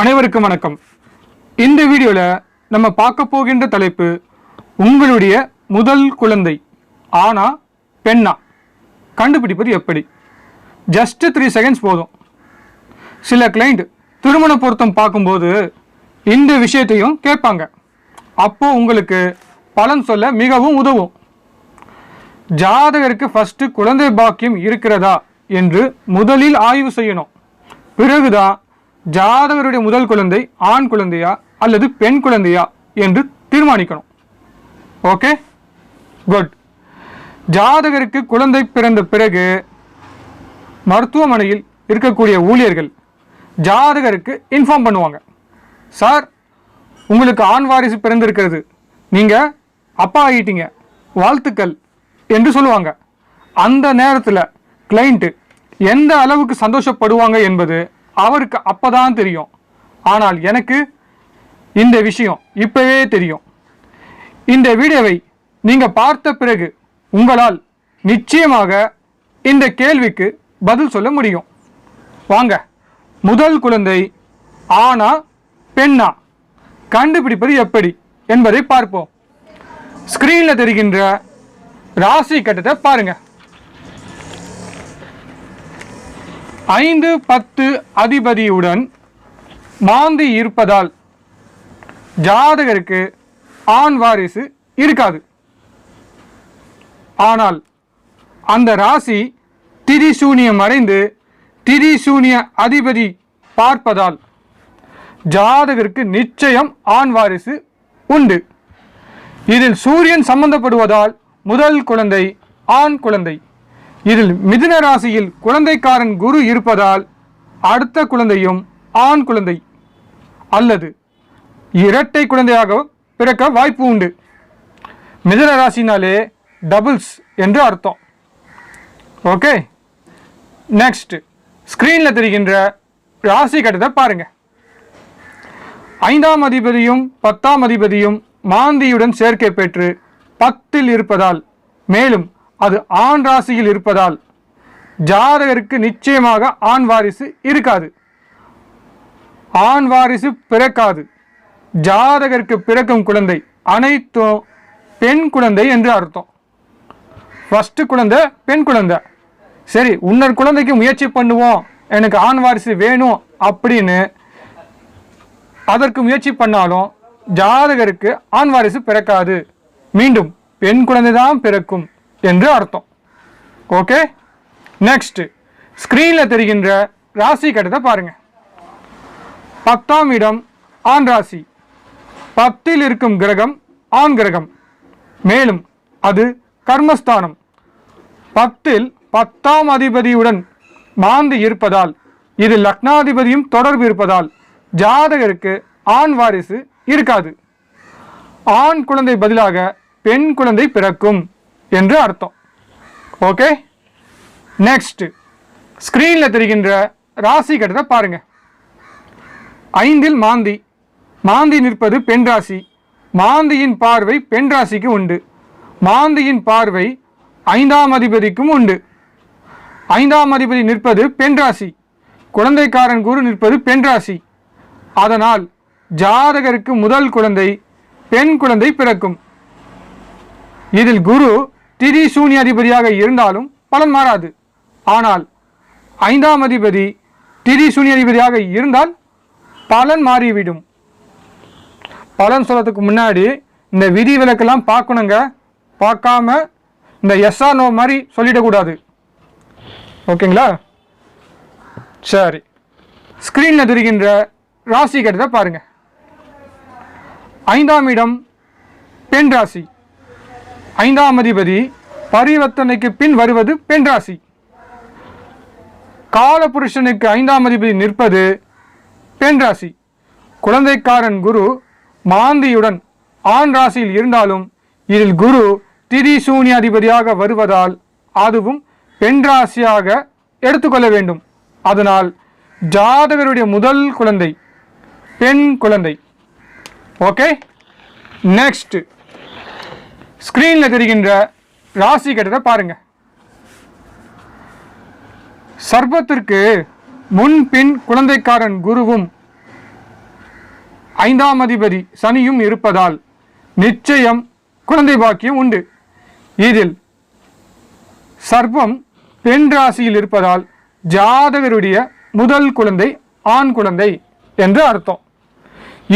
அனைவருக்கும் வணக்கம். இந்த வீடியோவில் நம்ம பார்க்க போகின்ற தலைப்பு உங்களுடைய முதல் குழந்தை ஆனா பெண்ணா? கண்டுபிடிப்பது எப்படி? ஜஸ்ட் த்ரீ செகண்ட்ஸ் போதும். சில கிளைண்ட் திருமண பொருத்தம் பார்க்கும்போது இந்த விஷயத்தையும் கேட்பாங்க. அப்போ உங்களுக்கு பலன் சொல்ல மிகவும் உதவும். ஜாதகருக்கு ஃபஸ்ட்டு குழந்தை பாக்கியம் இருக்கிறதா என்று முதலில் ஆய்வு செய்யணும். பிறகுதான் ஜாதகருடைய முதல் குழந்தை ஆண் குழந்தையா அல்லது பெண் குழந்தையா என்று தீர்மானிக்கணும். ஓகே? குட். ஜாதகருக்கு குழந்தை பிறந்த பிறகு மருத்துவமனையில் இருக்கக்கூடிய ஊழியர்கள் ஜாதகருக்கு இன்ஃபார்ம் பண்ணுவாங்க. சார் உங்களுக்கு ஆண் வாரிசு பிறந்திருக்கிறது. நீங்கள் அப்பா ஆகிட்டீங்க வாழ்த்துக்கள் என்று சொல்லுவாங்க. அந்த நேரத்தில் கிளைண்ட்டு எந்த அளவுக்கு சந்தோஷப்படுவாங்க என்பது அவருக்கு அப்பதான் தெரியும். ஆனால் எனக்கு இந்த விஷயம் இப்பவே தெரியும். இந்த வீடியோவை நீங்க பார்த்த பிறகு உங்களால் நிச்சயமாக இந்த கேள்விக்கு பதில் சொல்ல முடியும். வாங்க முதல் குழந்தை ஆனா பெண்ணா? கண்டுபிடிப்பது எப்படி என்பதை பார்ப்போம். ஸ்கிரீன்ல தெரிகின்ற ராசி கட்டத்தை பாருங்கள் ஐந்து பத்து அதிபதியுடன் மாந்தி இருப்பதால் ஜாதகருக்கு ஆண் வாரிசு இருக்காது. ஆனால் அந்த ராசி திரிசூனியம் அடைந்து திரிசூனிய அதிபதி பார்ப்பதால் ஜாதகருக்கு நிச்சயம் ஆண் வாரிசு உண்டு. இதில் சூரியன் சம்பந்தப்படுவதால் முதல் குழந்தை ஆண் குழந்தை. இதில் மிதுன ராசியில் குழந்தைக்காரன் குரு இருப்பதால் அடுத்த குழந்தையும் ஆண் குழந்தை அல்லது இரட்டை குழந்தையாக பிறக்க வாய்ப்பு உண்டு. மிதுன ராசினாலே டபுள்ஸ் என்று அர்த்தம். ஓகே நெக்ஸ்ட் ஸ்க்ரீனில் தெரிகின்ற ராசி கட்டத்தை பாருங்க. ஐந்தாம் அதிபதியும் பத்தாம் அதிபதியும் மாந்தியுடன் சேர்க்கை பெற்று பத்தில் இருப்பதால் மேலும் அது ஆண் ராசியில் இருப்பதால் ஜாதகருக்கு நிச்சயமாக ஆண் வாரிசு இருக்காது. ஆண் வாரிசு பிறக்காது. ஜாதகருக்கு பிறக்கும் குழந்தை அனைத்தும் பெண் குழந்தை என்று அர்த்தம். ஃபஸ்ட்டு குழந்தை பெண் குழந்தை. சரி உன்னர் குழந்தைக்கு முயற்சி பண்ணுவோம். எனக்கு ஆண் வாரிசு வேணும் அப்படின்னு அதற்கு முயற்சி பண்ணாலும் ஜாதகருக்கு ஆண் வாரிசு பிறக்காது. மீண்டும் பெண் குழந்தை தான் பிறக்கும். என்று அர்த்தம். ஓகே நெக்ஸ்ட் ஸ்க்ரீனில் தெரிகின்ற ராசி கட்டத்தை பாருங்க. பத்தாம் இடம் ஆண் ராசி. பத்தில் இருக்கும் கிரகம் ஆண் கிரகம். மேலும் அது கர்மஸ்தானம். பத்தில் பத்தாம் அதிபதியுடன் மாந்து இருப்பதால் இது லக்னாதிபதியும் தொடர்பு இருப்பதால் ஜாதகருக்கு ஆண் வாரிசு இருக்காது. ஆண் குழந்தை பதிலாக பெண் குழந்தை பிறக்கும். என்று அர்த்தம். ஓகே நெக்ஸ்ட் ஸ்க்ரீனில் தெரிகின்ற ராசி கட்டத்தை பாருங்க. ஐந்தில் மாந்தி. மாந்தி நிற்பது பெண் ராசி. மாந்தியின் பார்வை பெண் ராசிக்கு உண்டு. மாந்தியின் பார்வை ஐந்தாம் அதிபதிக்கும் உண்டு. ஐந்தாம் அதிபதி நிற்பது பெண் ராசி. குழந்தைக்காரன் குரு நிற்பது பெண் ராசி. அதனால் ஜாதகருக்கு முதல் குழந்தை பெண் குழந்தை பிறக்கும். இதில் குரு திதி சூன்ய அதிபதியாக இருந்தாலும் பலன் மாறாது. ஆனால் ஐந்தாம் அதிபதி திதி சூன்ய அதிபதியாக இருந்தால் பலன் மாறிவிடும். பலன் சொல்றதுக்கு முன்னாடி இந்த விதி விலக்கெல்லாம் பார்க்கணுங்க. பார்க்காம இந்த எஸ்ஆர் நோ மாதிரி சொல்லிடக்கூடாது. ஓகேங்களா? சரி. ஸ்க்ரீனில் தெரிகின்ற ராசி கட்டத்தை பாருங்க. ஐந்தாம் இடம் பெண் ராசி. ஐந்தாம் அதிபதி பரிவர்த்தனைக்கு பின் வருவது பெண் ராசி. காலபுருஷனுக்கு ஐந்தாம் அதிபதி நிற்பது பெண் ராசி. குழந்தைக்காரன் குரு மாந்தியுடன் ஆண் ராசியில் இருந்தாலும் இதில் குரு திதி சூன்யாதிபதியாக வருவதால் அதுவும் பெண் ராசியாக எடுத்துக்கொள்ள வேண்டும். அதனால் ஜாதகருடைய முதல் குழந்தை பெண் குழந்தை. ஓகே? நெக்ஸ்ட் ஸ்க்ரீனில் தெரிகின்ற ராசி கட்டத்தை பாருங்க. சர்ப்பத்திற்கு முன்பின் குழந்தைக்காரன் குருவும் ஐந்தாம் அதிபதி சனியும் இருப்பதால் நிச்சயம் குழந்தை பாக்கியம் உண்டு. இதில் சர்ப்பம் பெண் ராசியில் இருப்பதால் ஜாதகருடைய முதல் குழந்தை ஆண் குழந்தை என்று அர்த்தம்.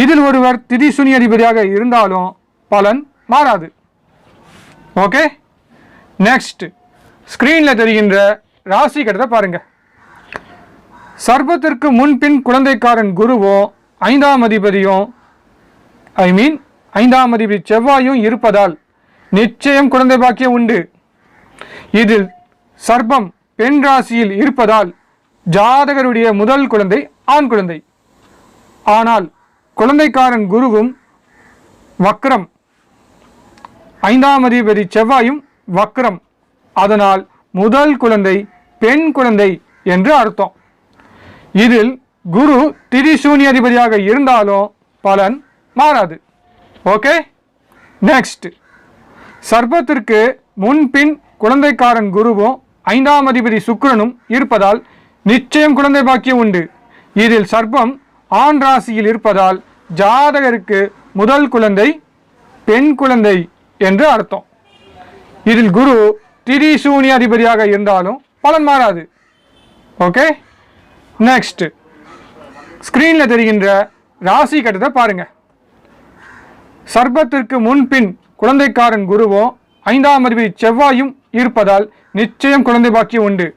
இதில் ஒருவர் திதிசுனி அதிபதியாக இருந்தாலும் பலன் மாறாது. ஓகே நெக்ஸ்ட் ஸ்க்ரீனில் தெரிகின்ற ராசி கட்டத்தை பாருங்கள் சர்பத்திற்கு முன்பின் குழந்தைக்காரன் குருவும் ஐந்தாம் அதிபதியும் ஐ மீன் ஐந்தாம் அதிபதி செவ்வாயும் இருப்பதால் நிச்சயம் குழந்தை பாக்கியம் உண்டு. இதில் சர்பம் பெண் ராசியில் இருப்பதால் ஜாதகருடைய முதல் குழந்தை ஆண் குழந்தை. ஆனால் குழந்தைக்காரன் குருவும் வக்ரம் ஐந்தாம் அதிபதி செவ்வாயும் வக்ரம். அதனால் முதல் குழந்தை பெண் குழந்தை என்று அர்த்தம். இதில் குரு திரிசூனி அதிபதியாக இருந்தாலும் பலன் மாறாது. ஓகே? நெக்ஸ்ட் சர்ப்பத்திற்கு முன்பின் குழந்தைக்காரன் குருவும் ஐந்தாம் அதிபதி சுக்ரனும் இருப்பதால் நிச்சயம் குழந்தை பாக்கியம் உண்டு. இதில் சர்ப்பம் ஆண் ராசியில் இருப்பதால் ஜாதகருக்கு முதல் குழந்தை பெண் குழந்தை. என்று அர்த்தம். இதில் குரு திரிசூனி அதிபதியாக இருந்தாலும் பலன் மாறாது. ஓகே? நெக்ஸ்ட் ஸ்க்ரீனில் தெரிகின்ற ராசி கட்டத்தை பாருங்க. சர்பத்திற்கு முன்பின் குழந்தைக்காரன் குருவும் ஐந்தாம் அதிபதி செவ்வாயும் இருப்பதால் நிச்சயம் குழந்தை பாக்கியம் உண்டு.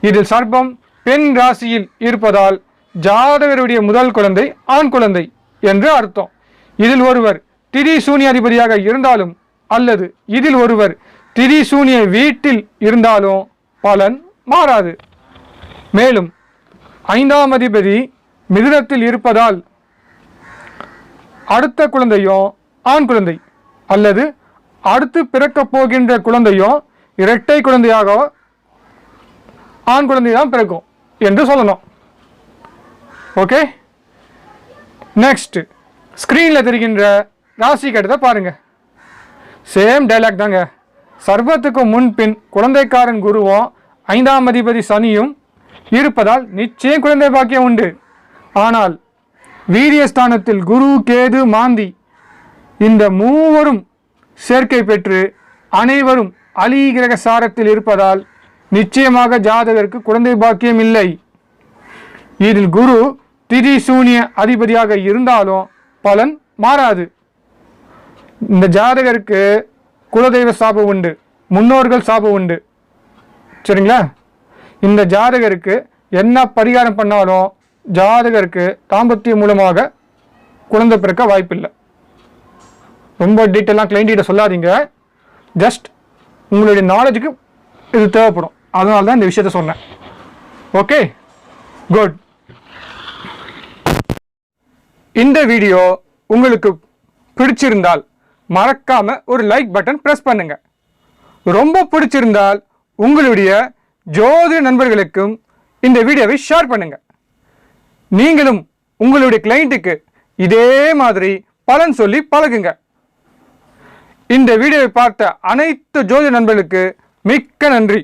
இதில் சர்ப்பம் பெண் ராசியில் இருப்பதால் ஜாதகருடைய முதல் குழந்தை ஆண் குழந்தை என்று அர்த்தம். இதில் ஒருவர் திரி சூனியாதிபதியாக இருந்தாலும் அல்லது இதில் ஒருவர் திரிசூனிய வீட்டில் இருந்தாலும் பலன் மாறாது. மேலும் ஐந்தாம் அதிபதி மிதுனத்தில் இருப்பதால் அடுத்த குழந்தையும் ஆண் குழந்தை அல்லது அடுத்து பிறக்கப் போகின்ற குழந்தையும் இரட்டை குழந்தையாக ஆண் குழந்தை தான் பிறக்கும் என்று சொல்லணும். ஓகே? நெக்ஸ்ட் ஸ்க்ரீனில் தெரிகின்ற ராசி கட்டத்தை பாருங்கள் சேம் டைலாக் தாங்க. சர்வத்துக்கு முன்பின் குழந்தைக்காரன் குருவும் ஐந்தாம் அதிபதி சனியும் இருப்பதால் நிச்சயம் குழந்தை பாக்கியம் உண்டு. ஆனால் வீரியஸ்தானத்தில் குரு கேது மாந்தி இந்த மூவரும் சேர்க்கை பெற்று அனைவரும் அலி கிரக சாரத்தில் இருப்பதால் நிச்சயமாக ஜாதகருக்கு குழந்தை பாக்கியம் இல்லை. இதில் குரு திதி சூனிய அதிபதியாக இருந்தாலும் பலன் மாறாது. இந்த ஜாதகருக்கு குலதெய்வ சாபம் உண்டு முன்னோர்கள் சாபம் உண்டு. சரிங்களா? இந்த ஜாதகருக்கு என்ன பரிகாரம் பண்ணாலும் ஜாதகருக்கு தாம்பத்தியம் மூலமாக குழந்தை பிறக்க வாய்ப்பில்லை. ரொம்ப டீட்டெயிலாக கிளைண்டிகிட்ட சொல்லாதீங்க. ஜஸ்ட் உங்களுடைய நாலேஜுக்கு இது தேவைப்படும். அதனால தான் இந்த விஷயத்த சொன்னேன். ஓகே குட் இந்த வீடியோ உங்களுக்கு பிடிச்சிருந்தால் மறக்காம ஒரு லைக் பட்டன் ப்ரெஸ் பண்ணுங்க. ரொம்ப பிடிச்சிருந்தால் உங்களுடைய ஜோதி நண்பர்களுக்கும் இந்த வீடியோவை ஷேர் பண்ணுங்க. நீங்களும் உங்களுடைய கிளைண்ட்டுக்கு இதே மாதிரி பலன் சொல்லி பழகுங்க. இந்த வீடியோவை பார்த்த அனைத்து ஜோதி நண்பர்களுக்கு மிக்க நன்றி.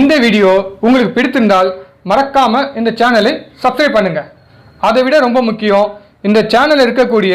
இந்த வீடியோ உங்களுக்கு பிடித்திருந்தால் மறக்காம இந்த சேனலை சப்ஸ்கிரைப் பண்ணுங்க. அதை விட ரொம்ப முக்கியம் இந்த சேனலில் இருக்கக்கூடிய